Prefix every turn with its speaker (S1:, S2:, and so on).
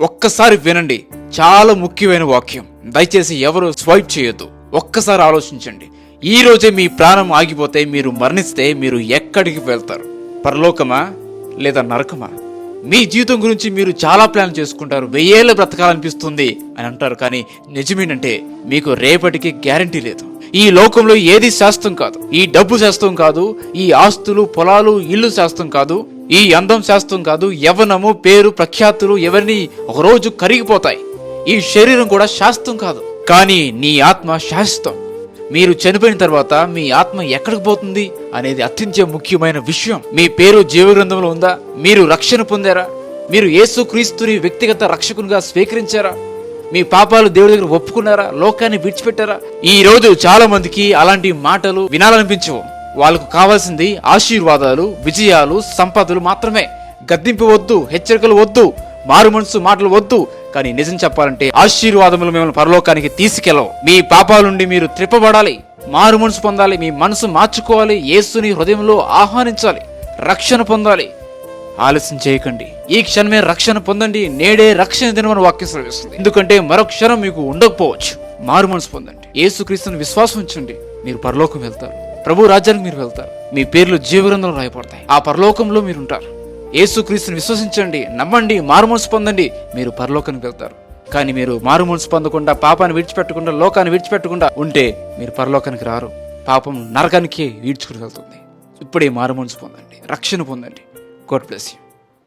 S1: ఒక్కసారి వినండి. చాలా ముఖ్యమైన వాక్యం. దయచేసి ఎవరు స్వైప్ చేయొద్దు. ఒక్కసారి ఆలోచించండి. ఈ రోజే మీ ప్రాణం ఆగిపోతే మీరు మరణిస్తే మీరు ఎక్కడికి వెళ్తారు? పరలోకమా లేదా నరకమా? మీ జీవితం గురించి మీరు చాలా ప్లాన్ చేసుకుంటారు. వెయ్యేళ్ళ బ్రతకాలనిపిస్తుంది అని అంటారు. కానీ నిజమేనంటే మీకు రేపటికి గ్యారంటీ లేదు. ఈ లోకంలో ఏది శాస్త్రం కాదు. ఈ డబ్బు శాస్త్రం కాదు. ఈ ఆస్తులు పొలాలు ఇల్లు శాస్త్రం కాదు. ఈ అందం శాస్త్రం కాదు యవనము పేరు ప్రఖ్యాతులు ఎవరిని ఒకరోజు కరిగిపోతాయి. ఈ శరీరం కూడా శాస్త్రం కాదు. కానీ నీ ఆత్మ శాశ్వతం. మీరు చనిపోయిన తర్వాత మీ ఆత్మ ఎక్కడికి పోతుంది అనేది అత్యంత ముఖ్యమైన విషయం. మీ పేరు జీవగ్రంథంలో ఉందా? మీరు రక్షణ పొందారా? మీరు యేసుక్రీస్తుని వ్యక్తిగత రక్షకునిగా స్వీకరించారా? మీ పాపాలు దేవుడి దగ్గర ఒప్పుకున్నారా? లోకాన్ని విడిచిపెట్టారా? ఈ రోజు చాలా మందికి అలాంటి మాటలు వినాలనిపించవు. వాళ్ళకు కావాల్సింది ఆశీర్వాదాలు విజయాలు సంపదలు మాత్రమే. గద్దింపు వద్దు హెచ్చరికలు వద్దు మారు మనసు మాటలు వద్దు. కానీ నిజం చెప్పాలంటే ఆశీర్వాదములు మిమ్మల్ని పరలోకానికి తీసుకెళ్ళవు. మీ పాపాల నుండి మీరు త్రిప్పబడాలి. మారు మనసు పొందాలి. మీ మనసు మార్చుకోవాలి. యేసుని హృదయంలో ఆహ్వానించాలి. రక్షణ పొందాలి. ఆలస్యం చేయకండి. ఈ క్షణమే రక్షణ పొందండి. నేడే రక్షణ దినమని వాక్యం సెలవిస్తుంది. ఎందుకంటే మరో క్షణం మీకు ఉండకపోవచ్చు. మారు మనసు పొందండి. యేసుక్రీస్తుని విశ్వాసం ఉంచండి. మీరు పరలోకం వెళ్తారు. ప్రభు రాజ్యానికి మీరు వెళ్తారు. మీ పేర్లు జీవగ్రంథంలో రాయబడతాయి. ఆ పరలోకంలో మీరు ఉంటారు. యేసుక్రీస్తుని విశ్వసించండి నమ్మండి మారుమనసు పొందండి మీరు పరలోకానికి వెళ్తారు. కానీ మీరు మారుమనసు పొందకుండా పాపాన్ని విడిచిపెట్టకుండా లోకాన్ని విడిచిపెట్టకుండా ఉంటే మీరు పరలోకానికి రారు. పాపం నరకానికి ఈడ్చుకుని వెళ్తుంది. ఇప్పుడే మారుమనసు పొందండి రక్షణ పొందండి. God bless you.